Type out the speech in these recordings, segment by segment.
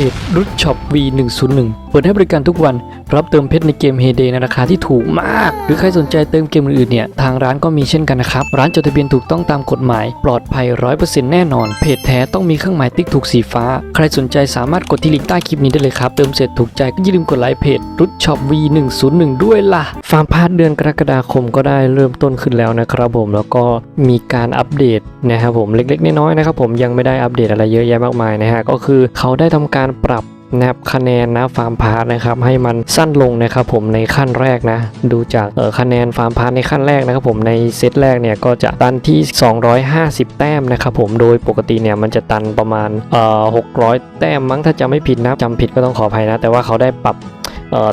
จรุดช็อป V101 เปิดให้บริการทุกวัน รับเติมเพชรในเกม Heyday ในราคาที่ถูกมาก หรือใครสนใจเติมเกมอื่นๆเนี่ย ทางร้านก็มีเช่นกันนะครับ ร้านจดทะเบียนถูกต้องตามกฎหมาย ปลอดภัย 100%แน่นอน เพจแท้ต้องมีเครื่องหมายติ๊กถูกสีฟ้า ใครสนใจสามารถกดที่ลิงก์ใต้คลิปนี้ได้เลยครับ เติมเสร็จถูกใจก็อย่าลืมกดไลค์เพจรุดช็อป V101 ด้วยล่ะ ฟาร์มพาร์ทเดือนกรกฎาคมก็ได้เริ่มต้นขึ้นแล้วนะครับผม แล้วก็มีการอัปเดตนะครับผม เล็กๆน้อยๆนะครับผม ยังไม่ได้อัปเดตอะไรเยอะแยะมากมายนะฮะ ก็คือเขาได้ทำการปรับนะครับคะแนนนะฟาร์มพาร์ทนะครับให้มันสั้นลงนะครับผมในขั้นแรกนะ ดูจากเออคะแนนฟาร์มพาร์ทในขั้นแรกนะครับผมในเซตแรกเนี่ยก็จะตันที่ 250 แต้มนะครับผมโดยปกติเนี่ยมันจะตันประมาณเอ่อ600 แต้มมั้งถ้าจำไม่ผิดนะจำผิดก็ต้องขออภัยนะ แต่ว่าเขาได้ปรับ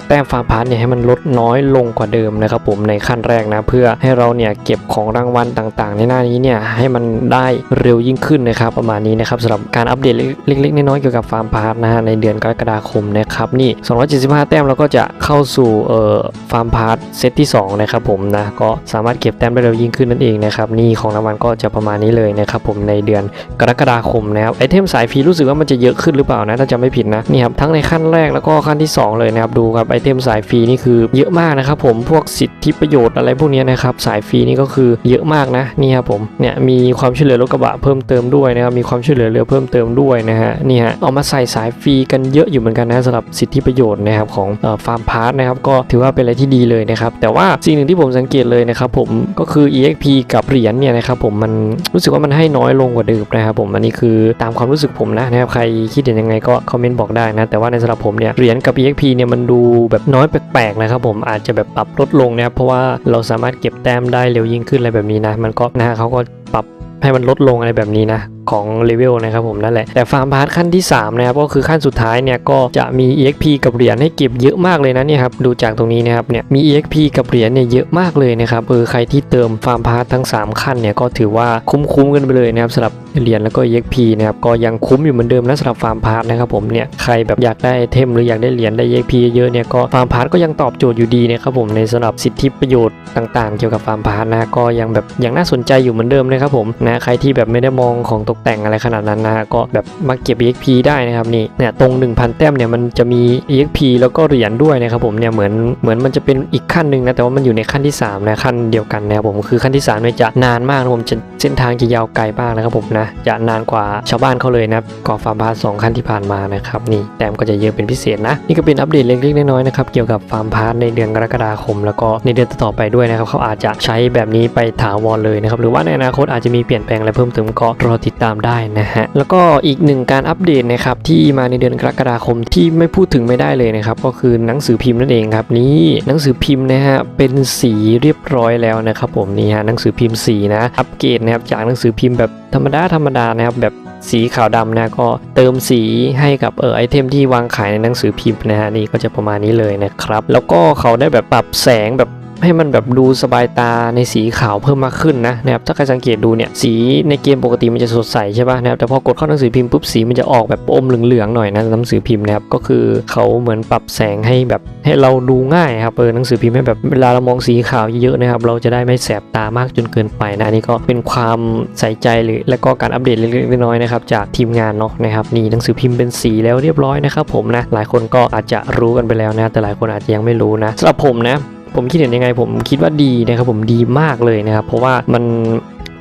แต้มฟาร์มพาร์ทเนี่ยให้มันลดน้อยลงกว่าเดิมนะครับผมในขั้นแรกนะเพื่อให้เราเนี่ยเก็บของรางวัลต่างๆ ในหน้านี้เนี่ยให้มันได้เร็วยิ่งขึ้นนะครับประมาณนี้นะครับสำหรับการอัปเดตเล็กๆน้อยๆเกี่ยวกับฟาร์มพาร์ทนะฮะในเดือนกรกฎาคมนะครับนี่ 275 แต้มเราก็จะเข้าสู่เอ่อฟาร์มพาร์ทเซตที่2นะครับผมนะก็สามารถเก็บแต้มได้เร็วยิ่งขึ้นนั่นเองนะครับนี่ของรางวัลก็จะประมาณนี้เลยนะครับผมในเดือนกรกฎาคมนะครับไอเทมสายฟรีรู้สึกว่ามันจะเยอะขึ้นหรือเปล่านะถ้าจะไม่ผิดนะนี่ครับทั้งในขั้นแรกแล้วก็ขั้นที่ 2 เลยนะครับดูครับไอเทมสายฟรีนี่คือเยอะมากนะครับผมพวกสิทธิประโยชน์อะไรพวกนี้นะครับสายฟรีนี่ก็คือเยอะมากนะนี่ครับผมเนี่ยมีความช่วยเหลือรถกระบะเพิ่มเติมด้วยนะครับมีความช่วยเหลือเรือเพิ่มเติมด้วยนะฮะนี่ฮะเอามาใส่สายฟรีกันเยอะอยู่เหมือนกันนะสำหรับสิทธิประโยชน์นะครับของฟาร์มพาร์ทนะครับก็ถือว่าเป็นอะไรที่ดีเลยนะครับแต่ว่าสิ่งหนึ่งที่ผมสังเกตเลยนะครับผมก็คือ EXP กับเหรียญเนี่ยนะครับผมมันรู้สึกว่ามันให้น้อยลงกว่าเดิมนะครับผมอันนี้คือตามความรู้สึกผมนะนะครับใครคิดเห็นยังไงก็คอมเมนต์บอกได้นะแต่ว่าในสำหรับผมเนี่ยเหรียญกับ EXP เนี่ยมันดูแบบน้อยแปลกๆนะครับผมอาจจะแบบปรับลดลงนะครับเพราะว่าเราสามารถเก็บแต้มได้เร็วยิ่งขึ้นอะไรแบบนี้นะ มันก็นะฮะเขาก็ปรับให้มันลดลงอะไรแบบนี้นะ ของเลเวลนะครับผมนั่นแหละแต่ฟาร์มพาร์ทขั้นที่3นะครับก็คือขั้นสุดท้ายเนี่ยก็จะมี EXP กับเหรียญให้เก็บเยอะมากเลยนะเนี่ยครับดูจากตรงนี้นะครับเนี่ยมี EXP กับเหรียญเนี่ยเยอะมากเลยนะครับเออใครที่เติมฟาร์มพาร์ททั้ง 3 ขั้นเนี่ยก็ถือว่าคุ้มๆกันไปเลยนะครับสำหรับเหรียญแล้วก็ EXP นะครับก็ยังคุ้มอยู่เหมือนเดิมนะสำหรับฟาร์มพาร์ทนะครับผมเนี่ยใครแบบอยากได้เทมหรืออยากได้เหรียญได้ EXP เยอะเนี่ยก็ฟาร์มพาร์ทก็ยังตอบโจทย์อยู่ดีนะครับผมในสำหรับสิทธิประโยชน์ต่าง ๆ เกี่ยวกับฟาร์มพาร์ทนะก็ยังแบบยังน่าสนใจอยู่เหมือนเดิมนะครับผมนะใครที่แบบไม่ได้มองของตกแต่งอะไรขนาดนั้นนะก็แบบมาเก็บ EXP ได้นะครับนี่เนี่ยตรง 1,000 แต้มเนี่ยมันจะมี EXP แล้วก็เหรียญด้วยนะครับผมเนี่ยเหมือนเหมือนมันจะเป็นอีกขั้นหนึ่งนะแต่ว่ามันอยู่ในขั้นที่3นะขั้นเดียวกันนะครับผมคือขั้นที่3เนี่ยจะนานมากนะผมจะเส้นทางจะยาวไกลมากนะครับผมนะจะนานกว่าชาวบ้านเขาเลยนะกว่าฟาร์มพาร์ทสองขั้นที่ผ่านมานะครับนี่แต้มก็จะเยอะเป็นพิเศษนะนี่ก็เป็นอัปเดตเล็กๆน้อยๆนะครับเกี่ยวกับฟาร์มพาร์ทในเดือนกรกฎาคม แล้วก็ในเดือนต่อไปด้วยนะครับเขาอาจจะใช้แบบนี้ไปถาวรเลยนะครับหรือว่าในอนาคตอาจจะมีเปลี่ยนแปลงอะไรเพิ่มเติมก็รอติดตามได้นะฮะ แล้วก็อีกหนึ่งการอัปเดตนะครับที่มาในเดือนกรกฎาคมที่ไม่พูดถึงไม่ได้เลยนะครับก็คือหนังสือพิมพ์นั่นเองครับนี่หนังสือพิมพ์นะฮะเป็นสีเรียบร้อยแล้วนะครับผมนี่ฮะหนังสือพิมพ์สีนะอัปเกรดนะครับจากหนังสือพิมพ์แบบธรรมดาธรรมดานะครับแบบสีขาวดำนะก็เติมสีให้กับเออไอเทมที่วางขายในหนังสือพิมพ์นะฮะนี่ก็จะประมาณนี้เลยนะครับ แล้วก็เขาได้แบบปรับแสงแบบ ให้มันแบบดูสบายตาในสีขาวเพิ่มมากขึ้นนะนะครับถ้าใครสังเกตดูเนี่ยสีในเกมปกติมันจะสดใสใช่ป่ะนะครับแต่พอกดเข้าหนังสือพิมพ์ปุ๊บสีมันจะออกแบบอมเหลืองๆหน่อยนะหนังสือพิมพ์นะครับก็คือเขาเหมือนปรับแสงให้แบบให้เราดูง่ายครับเออหนังสือพิมพ์ให้แบบเวลาเรามองสีขาวเยอะๆนะครับเราจะได้ไม่แสบตามากจนเกินไปนะอันนี่ก็เป็นความใส่ใจหรือและก็การอัปเดตเล็กๆน้อยๆนะครับจากทีมงานเนาะนะครับนี่หนังสือพิมพ์เป็นสีแล้วเรียบร้อยนะครับผมนะหลายคนก็อาจจะรู้กันไปแล้วนะแต่หลายคนอาจจะยังไม่รู้นะสำหรับผมนะ ผมคิดเห็นยังไง ผมคิดว่าดีนะครับผมดีมากเลยนะครับ เพราะว่ามัน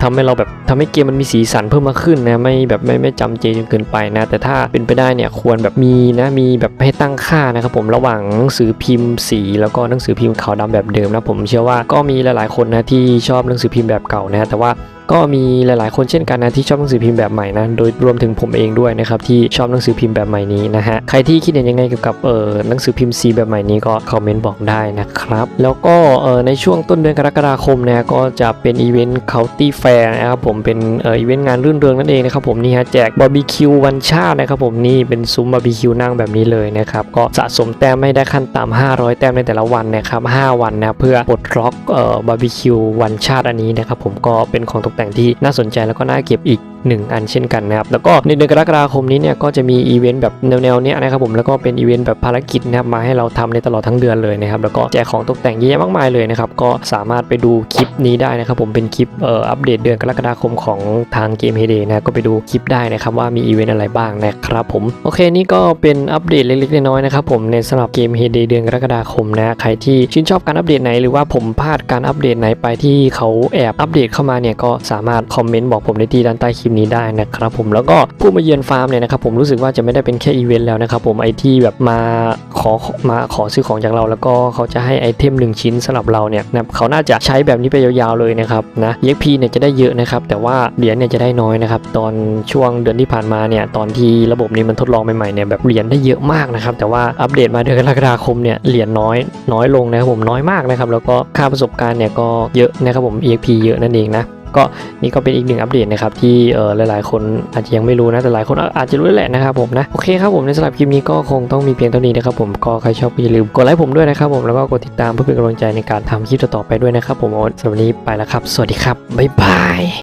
ทำให้เราแบบทำให้เกมมันมีสีสันเพิ่มมากขึ้นนะไม่แบบไม่ไม่จำเจจนเกินไปนะ แต่ถ้าเป็นไปได้เนี่ยควรแบบมีนะมีแบบให้ตั้งค่านะครับผมระหว่างหนังสือพิมพ์สีแล้วก็หนังสือพิมพ์ขาวดำแบบเดิมนะผมเชื่อว่าก็มีหลายๆคนนะที่ชอบหนังสือพิมพ์แบบเก่านะแต่ว่า ก็มีหลายๆ คนเช่นกันนะที่ชอบหนังสือพิมพ์แบบใหม่นะโดยรวมถึงผมเองด้วยนะครับที่ชอบหนังสือพิมพ์แบบใหม่นี้นะฮะใครที่คิดเห็นยังไงเกี่ยวกับเออหนังสือพิมพ์สีแบบใหม่นี้ก็คอมเมนต์บอกได้นะครับแล้วก็เออในช่วงต้นเดือนกรกฎาคมนะก็จะเป็นอีเวนต์เคาน์ตี้แฟร์นะครับผมเป็นเอออีเวนต์งานรื่นเริงนั่นเองนะครับผมนี่ฮะแจกบาร์บีคิววันชาตินะครับผมนี่เป็นซุ้มบาร์บีคิวนั่งแบบนี้เลยนะครับก็สะสมแต้มให้ได้ขั้นต่ำ500 แต้มในแต่ละวันนะครับ5วันนะเพื่อปลดล็อกเอ่อบาร์บีคิววันชาติอันนี้นะครับผมก็เป็นของตกแต่งที่น่าสนใจแล้วก็น่าเก็บอีก 1 อันเช่นกันนะครับแล้วก็ในเดือนกรกฎาคมนี้เนี่ยก็จะมีอีเวนต์แบบแนวๆเนี้ยนะครับผมแล้วก็เป็นอีเวนต์แบบภารกิจนะครับมาให้เราทำในตลอดทั้งเดือนเลยนะครับแล้วก็แจกของตกแต่งเยอะแยะมากมายเลยนะครับก็สามารถไปดูคลิปนี้ได้นะครับผมเป็นคลิปเอ่ออัปเดตเดือนกรกฎาคมของทางเกมเฮเดนะก็ไปดูคลิปได้นะครับว่ามีอีเวนต์อะไรบ้างนะครับผมโอเคนี่ก็เป็นอัปเดตเล็กๆน้อยๆนะครับผมในสำหรับเกมเฮเดเดือนกรกฎาคมนะใครที่ชื่นชอบการอัปเดตไหนหรือว่าผมพลาดการอัปเดตไหนไปที่เขาแอบอัปเดตเข้ามาเนี่ยก็สามารถคอมเมนต์บอกผมได้ที่ด้านใต้คลิปนี้ได้นะครับผมแล้วก็ผู้มาเยือนฟาร์มเนี่ยนะครับผมรู้สึกว่าจะไม่ได้เป็นแค่อีเวนต์แล้วนะครับผมไอที่แบบมาขอมาขอซื้อของจากเรา แล้วก็เขาจะให้ไอเทมหนึ่งชิ้นสำหรับเราเนี่ยนะเขาน่าจะใช้แบบนี้ไปยาวๆเลยนะครับนะ EXP เนี่ยจะได้เยอะนะครับแต่ว่าเหรียญเนี่ยจะได้น้อยนะครับตอนช่วงเดือนที่ผ่านมาเนี่ยตอนที่ระบบนี้มันทดลองใหม่ๆเนี่ยแบบเหรียญได้เยอะมากนะครับแต่ว่าอัปเดตมาเดือนกรกฎาคมเนี่ยเหรียญน้อยน้อยลงนะครับผมน้อยมากนะครับแล้วก็ค่าประสบการณ์เนี่ยก็เยอะนะครับผม EXP เยอะนั่นเองนะ ก็นี่ก็เป็นอีกหนึ่งอัปเดตนะครับที่เออหลายๆ คนอาจจะยังไม่รู้นะแต่หลายคนอาจจะรู้แหละนะครับผมนะโอเคครับผมในสำหรับคลิปนี้ก็คงต้องมีเพียงเท่านี้นะครับผมก็ใครชอบก็อย่าลืมกดไลค์ผมด้วยนะครับผมแล้วก็กดติดตามเพื่อเป็นกำลังใจในการทำคลิปต่อๆไปด้วยนะครับผมสำหรับวันนี้ไปแล้วครับ สวัสดีครับบ๊ายบาย